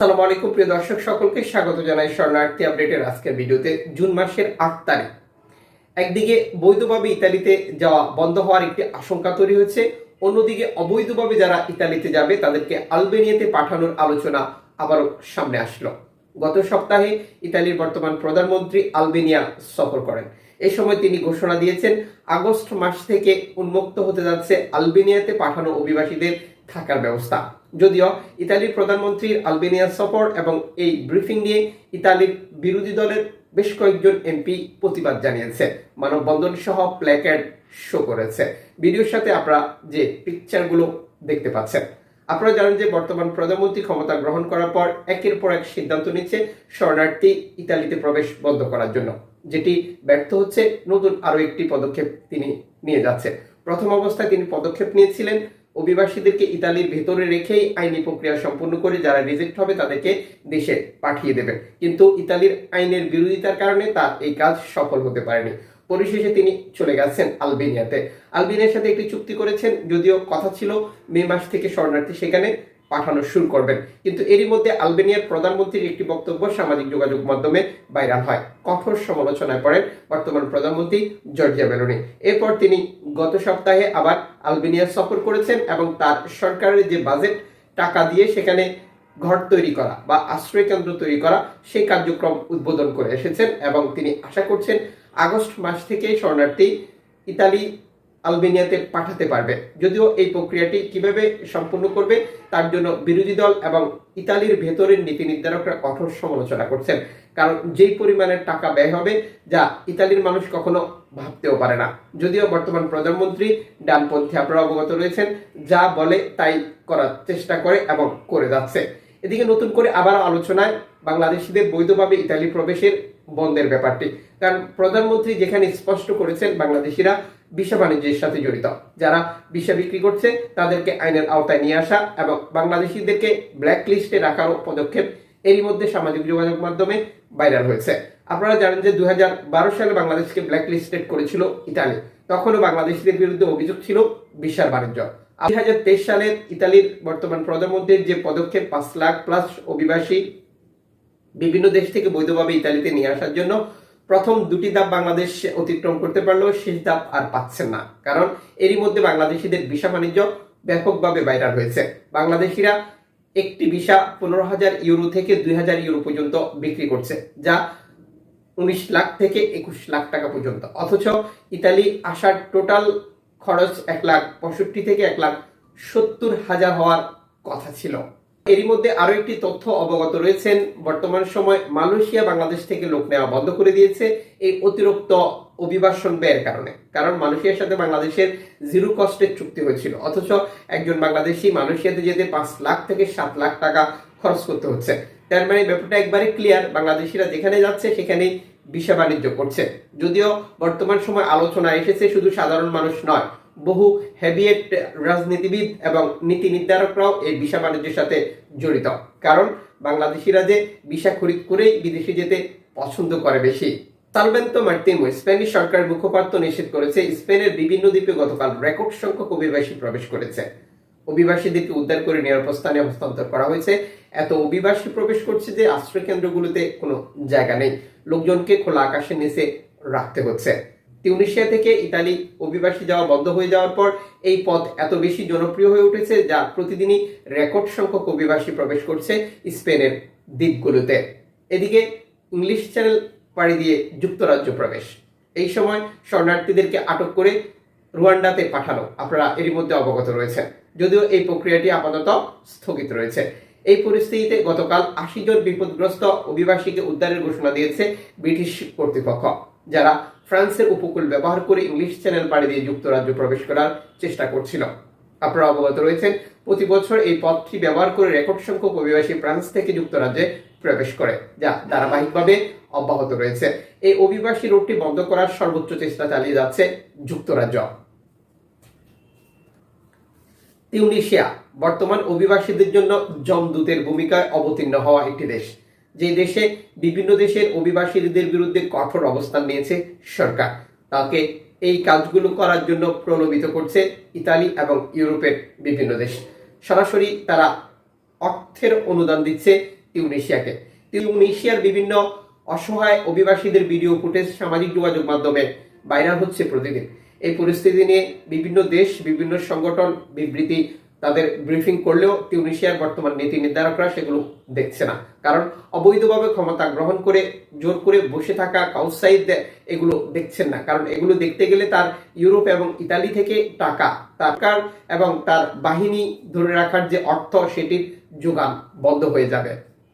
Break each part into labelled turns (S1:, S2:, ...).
S1: আসসালামু আলাইকুম, প্রিয় দর্শক, সকলকে স্বাগত জানাই শরণার্থী আপডেটের আজকের ভিডিওতে, জুন মাসের আট তারিখ। একদিকে বৈধভাবে ইতালিতে যাওয়া বন্ধ হওয়ার একটি আশঙ্কা তৈরি হয়েছে, অন্যদিকে অবৈধভাবে যারা ইতালিতে যাবে, তাদেরকে আলবেনিয়াতে পাঠানোর আলোচনা আবারও সামনে আসলো। গত সপ্তাহে ইতালির বর্তমান প্রধানমন্ত্রী আলবেনিয়া সফর করেন। এই সময় তিনি ঘোষণা দিয়েছেন, আগস্ট মাস থেকে উন্মুক্ত হতে যাচ্ছে আলবেনিয়াতে পাঠানো অভিবাসীদের থাকার ব্যবস্থা। যদিও ইতালির প্রধানমন্ত্রীর আলবেনিয়া সফর এবং এই ব্রিফিং নিয়ে ইতালির বিরোধী দলের বেশ কয়েকজন এমপি প্রতিবাদ জানিয়েছে। মানববন্ধন সহ প্ল্যাকার্ড শো করেছে। ভিডিওর সাথে আপনারা যে পিকচারগুলো দেখতে পাচ্ছেন, আপনারা জানেন যে বর্তমান প্রধানমন্ত্রী ক্ষমতা গ্রহণ করার পর একের পর এক সিদ্ধান্ত নিচ্ছে শরণার্থী ইতালিতে প্রবেশ বন্ধ করার জন্য, যেটি ব্যর্থ হচ্ছে নতুন আরও একটি পদক্ষেপ তিনি নিয়ে যাচ্ছে প্রথম অবস্থায় তিনি পদক্ষেপ নিয়েছিলেন অভিবাসীদেরকে ইতালির ভেতরে রেখেই আইনি প্রক্রিয়া সম্পূর্ণ করে যারা রিজেক্ট হবে তাদেরকে দেশে পাঠিয়ে দেবেন। কিন্তু ইতালির আইনের বিরোধিতার কারণে তার এই কাজ সফল হতে পারেনি। পরিশেষে তিনি চলে গেছেন আলবেনিয়াতে। আলবেনিয়ার সাথে একটি চুক্তি করেছেন, যদিও কথা ছিল মে মাস থেকে শরণার্থী সেখানে পাঠানো শুরু করবেন। কিন্তু এরই মধ্যে আলবেনিয়ার প্রধানমন্ত্রীর একটি বক্তব্য সামাজিক যোগাযোগ মাধ্যমে ভাইরাল হয়। কঠোর সমালোচনায় পড়েন বর্তমান প্রধানমন্ত্রী জর্জিয়া মেলোনি এরপর তিনি গত সপ্তাহে আবার আলবেনিয়া সফর করেছেন এবং তার সরকারের যে বাজেট, টাকা দিয়ে সেখানে ঘর তৈরি করা বা আশ্রয় কেন্দ্র তৈরি করা, সেই কার্যক্রম উদ্বোধন করে এসেছেন এবং তিনি আশা করছেন আগস্ট মাস থেকে শরণার্থী ইতালি আলবেনিয়াতে পাঠাতে পারবে। যদিও এই প্রক্রিয়াটি কীভাবে সম্পূর্ণ করবে, তার জন্য বিরোধী দল এবং ইতালির ভেতরের নীতি নির্ধারকরা কঠোর সমালোচনা করছেন। কারণ যেই পরিমাণের টাকা ব্যয় হবে, যা ইতালির মানুষ কখনো ভাবতেও পারে না। যদিও বর্তমান প্রধানমন্ত্রী ডানপন্থী আপনারা অবগত রয়েছেন, যা বলে তাই করার চেষ্টা করে এবং করে যাচ্ছে। এদিকে নতুন করে আবার আলোচনায় বাংলাদেশিদের বৈধভাবে ইতালি প্রবেশের বন্ধের ব্যাপারটি। কারণ প্রধানমন্ত্রী যেখানে স্পষ্ট করেছেন, বাংলাদেশিরা বিষা বাণিজ্যের সাথে জড়িত। যারা বিষা বিক্রি করছে, তাদেরকে আইনের আওতায় নিয়ে আসা এবং বাংলাদেশিদেরকে ব্ল্যাক লিস্টে রাখারও পদক্ষেপ এরই মধ্যে সামাজিক যোগাযোগ মাধ্যমে ভাইরাল হয়েছে। আপনারা জানেন যে দু হাজার বারো সালে বাংলাদেশকে ব্ল্যাক লিস্টেড করেছিল ইতালি। তখনও বাংলাদেশিদের বিরুদ্ধে অভিযোগ ছিল বিশাল বাণিজ্য। দুই হাজার তেইশ সালের ইতালির বর্তমান প্রধানমন্ত্রীর যে পদক্ষেপ পাঁচ লাখ প্লাস অভিবাসী বিভিন্ন দেশ থেকে বৈধভাবে ইতালিতে নিয়ে আসার জন্য প্রথম দুটি ধাপ বাংলাদেশ অতিক্রম করতে পারলেও শেষ ধাপ আর পাচ্ছেন না। কারণ এরই মধ্যে বাংলাদেশিদের ভিসা বাণিজ্য ব্যাপকভাবে ভাইরাল হয়েছে। বাংলাদেশিরা একটি ভিসা পনেরো হাজার ইউরো থেকে দুই হাজার ইউরো পর্যন্ত বিক্রি করছে, যা উনিশ লাখ থেকে একুশ লাখ টাকা পর্যন্ত। অথচ ইতালি আসার টোটাল খরচ এক লাখ পঁয়ষট্টি থেকে এক লাখ সত্তর হাজার হওয়ার কথা ছিল। এরই মধ্যে আরও একটি তথ্য অবগত রয়েছেন, বর্তমান সময় মালয়েশিয়া বাংলাদেশ থেকে লোক নেওয়া বন্ধ করে দিয়েছে এই অতিরিক্ত অভিবাসন ব্যয়ের কারণে। কারণ মালয়েশিয়ার সাথে বাংলাদেশের জিরো কস্টের চুক্তি হয়েছিল, অথচ একজন বাংলাদেশি মালয়েশিয়াতে যেতে পাঁচ লাখ থেকে সাত লাখ টাকা খরচ করতে হচ্ছে। তার মানে ব্যাপারটা একবারে ক্লিয়ার বাংলাদেশিরা যেখানে যাচ্ছে সেখানেই বিষা বাণিজ্য করছে। যদিও বর্তমান সময় আলোচনা এসেছে শুধু সাধারণ মানুষ নয়, বহু হেভিয়েট রাজনীতিবিদ এবং নীতি নির্ধারকরাও এই ভিসা বাণিজ্যের সাথে জড়িত। কারণ বাংলাদেশিরা যে ভিসা খরিদ করেই বিদেশে যেতে পছন্দ করে বেশি। সালভেন্তো মার্তিমো স্পেনিশ সরকারের মুখপাত্র নিষেধ করেছে, স্পেনের বিভিন্ন দ্বীপে গতকাল রেকর্ড সংখ্যক অভিবাসী প্রবেশ করেছে। অভিবাসীদেরকে উদ্ধার করে নিরাপদ স্থানে হস্তান্তর করা হয়েছে। এত অভিবাসী প্রবেশ করছে যে আশ্রয় কেন্দ্রগুলোতে কোনো জায়গা নেই। লোকজনকে খোলা আকাশের নিচে রাখতে হচ্ছে। তিউনিশিয়া থেকে ইতালি অভিবাসী যাওয়া বন্ধ হয়ে যাওয়ার পর এই পথ এত বেশি জনপ্রিয় হয়ে উঠেছে যা প্রতিদিনই রেকর্ড সংখ্যক অভিবাসী প্রবেশ করছে স্পেনের দ্বীপগুলোতে। এদিকে ইংলিশ চ্যানেল পাড়ি দিয়ে যুক্তরাজ্য প্রবেশ। এই সময় শরণার্থীদেরকে আটক করে রুয়ান্ডাতে পাঠানো। আপনারা এরই মধ্যে অবগত রয়েছেন। যদিও এই প্রক্রিয়াটি আপাতত স্থগিত রয়েছে। এই পরিস্থিতিতে গতকাল আশি জন বিপদগ্রস্ত অভিবাসীকে উদ্ধারের ঘোষণা দিয়েছে ব্রিটিশ কর্তৃপক্ষ, যারা ফ্রান্সের উপকূল ব্যবহার করে ইংলিশ চ্যানেল পাড়ি দিয়ে যুক্তরাজ্য প্রবেশ করার চেষ্টা করছিল। আপনারা অবগত রয়েছেন, প্রতি বছর এই পথটি ব্যবহার করে রেকর্ড সংখ্যক অভিবাসী ফ্রান্স থেকে যুক্তরাজ্যে প্রবেশ করে, যা ধারাবাহিকভাবে অব্যাহত রয়েছে। এই অভিবাসী রোডটি বন্ধ করার সর্বোচ্চ চেষ্টা চালিয়ে যাচ্ছে যুক্তরাজ্য। তিউনিশিয়া, বর্তমান অভিবাসীদের জন্য জমদূতের ভূমিকায় অবতীর্ণ হওয়া একটি দেশ। যে দেশে বিভিন্ন দেশের অভিবাসীদের বিরুদ্ধে কঠোর অবস্থান নিয়েছে সরকার। তাকে এই কাজগুলো করার জন্য প্রলোভিত করছে ইতালি এবং ইউরোপের বিভিন্ন দেশ। সরাসরি তারা অর্থের অনুদান দিচ্ছে তিউনেশিয়াকে। তিউনেশিয়ার বিভিন্ন অসহায় অভিবাসীদের ভিডিও ফুটেজ সামাজিক যোগাযোগ মাধ্যমে ভাইরাল হচ্ছে প্রতিদিন। এই পরিস্থিতি নিয়ে বিভিন্ন দেশ, বিভিন্ন সংগঠন বিবৃতি তাদের ব্রিফিং করলেও টিউনিশিয়ার বর্তমান নীতি নির্ধারকরা সেগুলো দেখছে না। কারণ অবৈধভাবে ক্ষমতা গ্রহণ করে, জোর করে বসে থাকা কাউসাইড এগুলো দেখছেন না। কারণ এগুলো দেখতে গেলে তার ইউরোপ এবং ইতালি থেকে টাকা টাকার এবং তার বাহিনী ধরে রাখার যে অর্থ, সেটির যোগান বন্ধ হয়ে যাবে।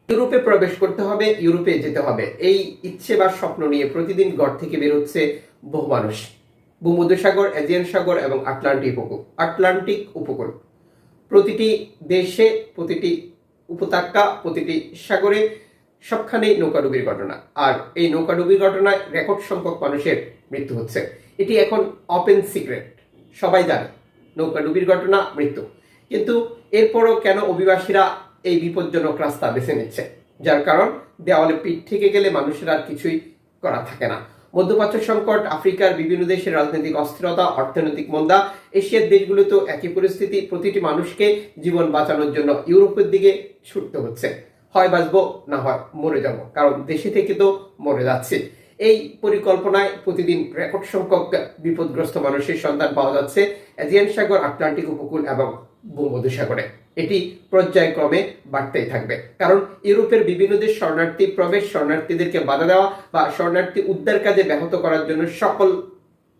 S1: ইউরোপে প্রবেশ করতে হবে, ইউরোপে যেতে হবে। এই ইচ্ছে বা স্বপ্ন নিয়ে প্রতিদিন ঘর থেকে বেরোচ্ছে বহু মানুষ। ভূমধ্যসাগর, এজিয়ান সাগর এবং আটলান্টিক উপকূল আটলান্টিক উপকূল। প্রতিটি দেশে প্রতিটি উপত্যকা, প্রতিটি সাগরে সবখানেই নৌকাডুবির ঘটনা। আর এই নৌকাডুবির ঘটনায় রেকর্ড সংখ্যক মানুষের মৃত্যু হচ্ছে। এটি এখন ওপেন সিক্রেট সবাই জানে, নৌকাডুবির ঘটনা মৃত্যু। কিন্তু এরপরও কেন অভিবাসীরা এই বিপজ্জনক রাস্তা বেছে নিচ্ছে? যার কারণ, দেওয়ালে পিঠ থেকে গেলে মানুষের আর কিছুই করা থাকে না। মধ্যপ্রাচ্য সংকট, আফ্রিকার বিভিন্ন দেশের রাজনৈতিক অস্থিরতা, অর্থনৈতিক মন্দা, এশিয়ার দেশগুলোতেও একই পরিস্থিতি, প্রতিটি মানুষকে জীবন বাঁচানোর জন্য ইউরোপের দিকে ছুটতে হচ্ছে। হয় বাঁচবো, না হয় মরে যাব, কারণ দেশে থেকে তো মরে যাচ্ছে। এই পরিকল্পনায় প্রতিদিন রেকর্ড সংখ্যক বিপদগ্রস্ত মানুষের সন্ধান পাওয়া যাচ্ছে এজিয়ান সাগর, আটলান্টিক উপকূল এবং ভূমধ্যসাগরে। এটি পর্যায়ক্রমে বাড়তেই থাকবে। কারণ ইউরোপের বিভিন্ন দেশ শরণার্থী, প্রবেশ শরণার্থীদেরকে বাধা দেওয়া বা শরণার্থী উদ্ধার কাজে ব্যাহত করার জন্য সকল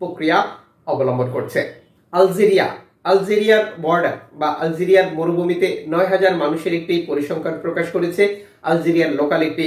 S1: প্রক্রিয়া অবলম্বন করছে। আলজেরিয়া, আলজেরিয়ার বর্ডার বা আলজেরিয়ার মরুভূমিতে নয় হাজার মানুষের একটি পরিসংখ্যান প্রকাশ করেছে আলজেরিয়ার লোকাল একটি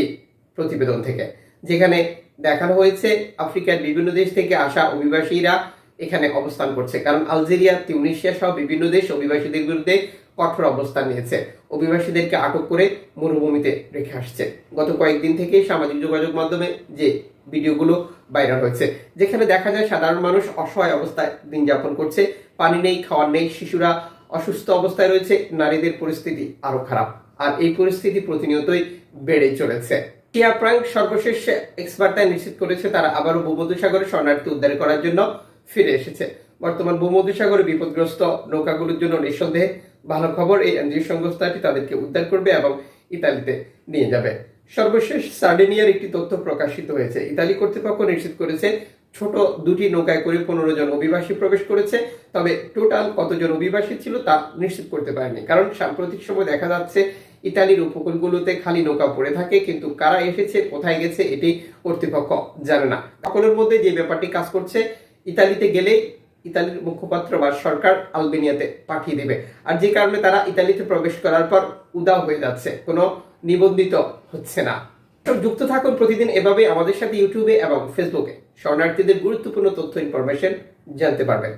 S1: প্রতিবেদন থেকে। যেখানে দেখানো হয়েছে আফ্রিকার বিভিন্ন দেশ থেকে আসা অভিবাসীরা এখানে অবস্থান করছে। কারণ আলজেরিয়া তিউনিশিয়া সহ বিভিন্ন দেশ অভিবাসীদের বিরুদ্ধে কঠোর অবস্থান নিয়েছে। অভিবাসীদেরকে আটক করে মরুভূমিতে রেখে আসছে। গত কয়েকদিন থেকে সামাজিক যোগাযোগ মাধ্যমে যে ভিডিওগুলো ভাইরাল হয়েছে, যেখানে দেখা যায় সাধারণ মানুষ অসহায় অবস্থায় দিন যাপন করছে, পানি নেই, খাওয়ার নেই, শিশুরা অসুস্থ অবস্থায় রয়েছে, নারীদের পরিস্থিতি আরও খারাপ। আর এই পরিস্থিতি প্রতিনিয়তই বেড়েই চলেছে। টিয়া প্রাঙ্ক সর্বশেষ এক্সপার্টায় নিশ্চিত করেছে, তারা আবারও ভূমধ্যসাগরে শরণার্থী উদ্ধার করার জন্য ফিরে এসেছে। বর্তমান ভূমধ্যসাগরে বিপদগ্রস্ত নৌকাগুলোর জন্য নিঃসন্দেহে ভালো খবর এই এনজিও সংস্থাটি তাদেরকে উদ্ধার করবে এবং ইতালিতে নিয়ে যাবে। সর্বশেষ সার্ডেনিয়ার একটি তথ্য প্রকাশিত হয়েছে। ইতালি কর্তৃপক্ষ নিশ্চিত করেছে, ছোট দুটি নৌকায় করে পনেরো জন অভিবাসী প্রবেশ করেছে, তবে টোটাল কতজন অভিবাসী ছিল তা নিশ্চিত করতে পারেনি। কারণ সাম্প্রতিক সময় দেখা যাচ্ছে, ইতালির উপকূলগুলোতে খালি নৌকা পড়ে থাকে, কিন্তু কারা এসেছে, কোথায় গেছে, এটি কর্তৃপক্ষ জানে না। সকলের মধ্যে যে ব্যাপারটি কাজ করছে, ইতালিতে গেলে ইতালির মুখপাত্র বা সরকার আলবেনিয়াতে পাঠিয়ে দেবে। আর যে কারণে তারা ইতালিতে প্রবেশ করার পর উদাও হয়ে যাচ্ছে, কোনো নিবন্ধিত হচ্ছে না। যুক্ত থাকুন প্রতিদিন এভাবে আমাদের সাথে ইউটিউবে এবং ফেসবুকে। শরণার্থীদের গুরুত্বপূর্ণ তথ্য, ইনফরমেশন জানতে পারবেন।